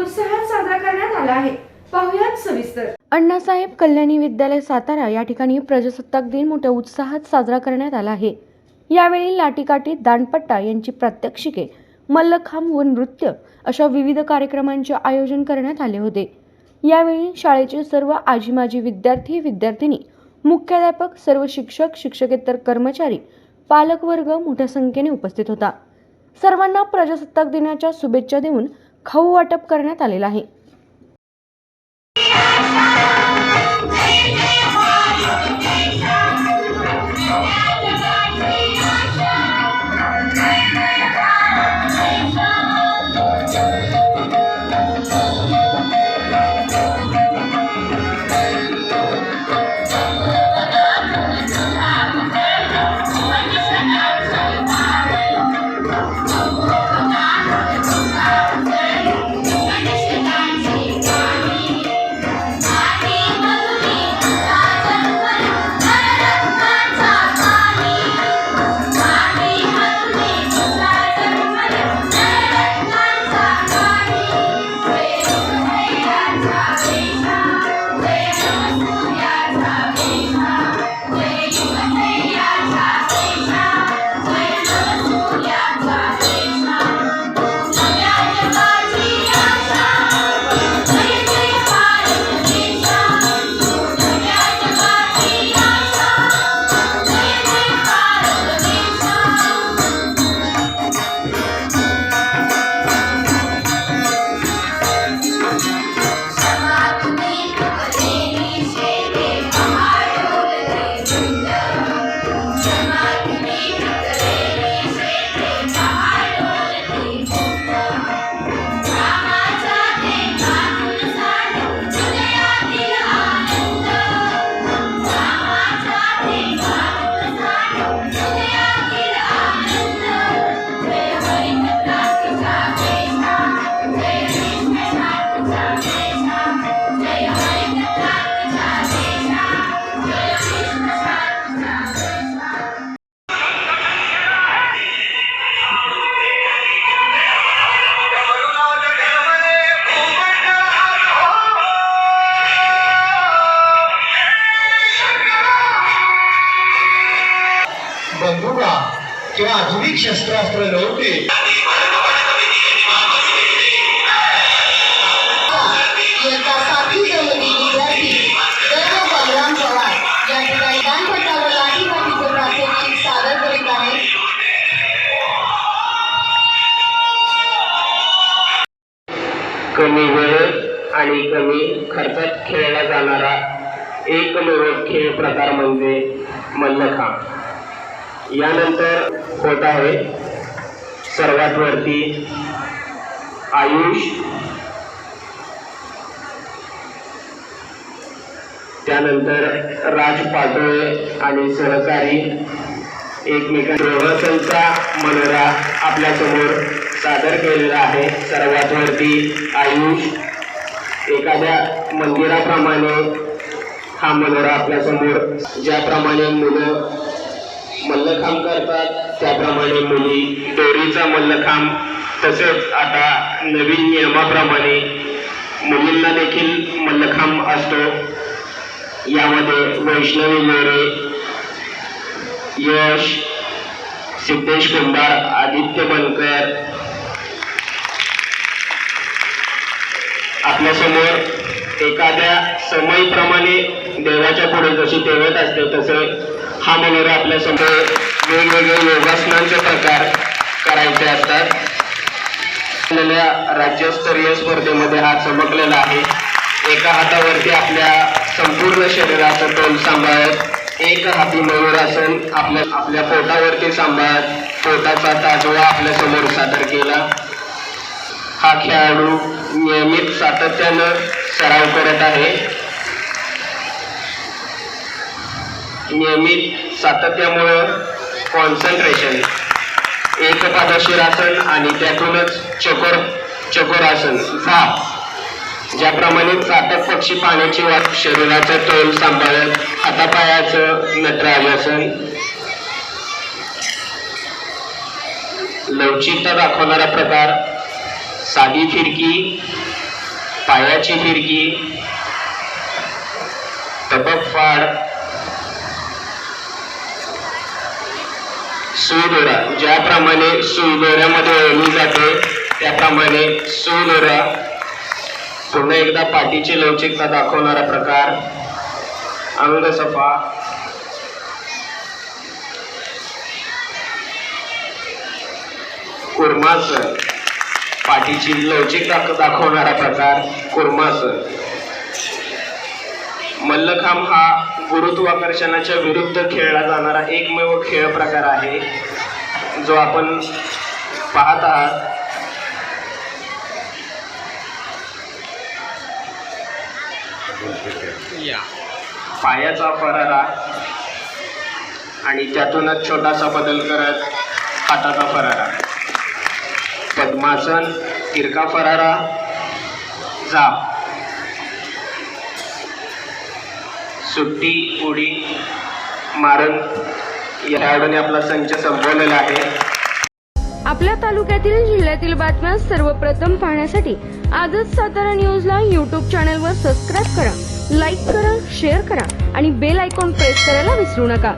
उत्साहात साजरा करण्यात आला आहे. पाहुयात सविस्तर. अण्णासाहेब कल्याणी विद्यालय सातारा या ठिकाणी प्रजासत्ताक दिन मोठ्या उत्साहात साजरा करण्यात आला आहे. यावेळी लाटीकाठी दांडपट्टा यांची प्रात्यक्षिके मल्लखांब व नृत्य अशा विविध कार्यक्रमांचे आयोजन करण्यात आले होते. यावेळी शाळेचे सर्व आजी माजी विद्यार्थी विद्यार्थिनी मुख्याध्यापक सर्व शिक्षक शिक्षकेतर कर्मचारी पालकवर्ग मोठ्या संख्येने उपस्थित होता. सर्वांना प्रजासत्ताक दिनाच्या शुभेच्छा देऊन खाऊ वाटप करण्यात आलेलं आहे. बंदुका किंवा आधुनिक शस्त्रास्त्र नव्हते कमी वेळ आणि कमी खर्चात खेळला जाणारा एकमेव खेळ प्रकार म्हणजे मल्लखांब. यानंतर होत आहे सर्वात वरती आयुष त्यानंतर राज पाटोळे आणि सहकारी एकमेकांचा मनरा मनोरा आपल्यासमोर सादर केलेला आहे. सर्वात वरती आयुष एखाद्या मंदिराप्रमाणे हा मनोरा आपल्यासमोर ज्याप्रमाणे मुलं मल्लखांब करतात. त्याप्रमाणे मुली दोरीचा मल्लखांब तसेच आता नवीन नियमाप्रमाणे मुलींना देखील मल्लखांब असतो. यामध्ये वैष्णवी मोरे यश सिद्धेश कुंभार आदित्य बनकर आपल्यासमोर एखाद्या समयीप्रमाणे देवाच्या पुढे जशी देवत असते तसे हा मनोरा आपल्यासमोर वेगवेगळे योगासनांचे प्रकार करायचे असतात. आपल्याला राज्यस्तरीय स्पर्धेमध्ये हा चमकलेला आहे. एका हातावरती आपल्या संपूर्ण शरीराचं तोल सांभाळत एक हाती मयूरासन आपल्या आपल्या पोटावरती सांभाळत पोटाचा ताजवा आपल्यासमोर सादर केला. हा खेळाडू नियमित सातत्यानं सराव करत आहे. नियमित सातत्यामुळं कॉन्सन्ट्रेशन एक आसन आणि त्यातूनच चकोर चकोरासन. झाप ज्याप्रमाणे चाटक पक्षी पाण्याची वाट शरीराचं तोल सांभाळत हातापायाचं नटराजासन. लवचिकता दाखवणारा प्रकार. साधी फिरकी पायाची फिरकी तबक फाड सुई दोरा ज्याप्रमाणे सुई दोऱ्यामध्ये ओळली जाते त्याप्रमाणे सुई दोरा पुन्हा एकदा पाठीची लवचिकता दाखवणारा प्रकार. अंगसफा कुर्मासन पाठीची लवचिकता दाखवणारा प्रकार कुर्मासन मल्लखांब हा गुरुत्वाकर्षणाच्या विरुद्ध खेळला जाणारा एकमेव खेळ प्रकार आहे जो आपण पाहत आहात. पायाचा फरारा आणि त्यातूनच छोटासा बदल करत हाताचा फरारा. पद्मासन तिरका फरारा जाप सुट्टी उडी मारण या खेळाडूने आपला संच संपवलेला आहे. आपल्या तालुक्यातील जिल्ह्यातील बातम्या सर्वप्रथम पाहण्यासाठी आजच सातारा न्यूजला यूट्यूब चॅनलवर सबस्क्राईब करा लाईक करा शेअर करा आणि बेल आयकॉन प्रेस करायला विसरू नका.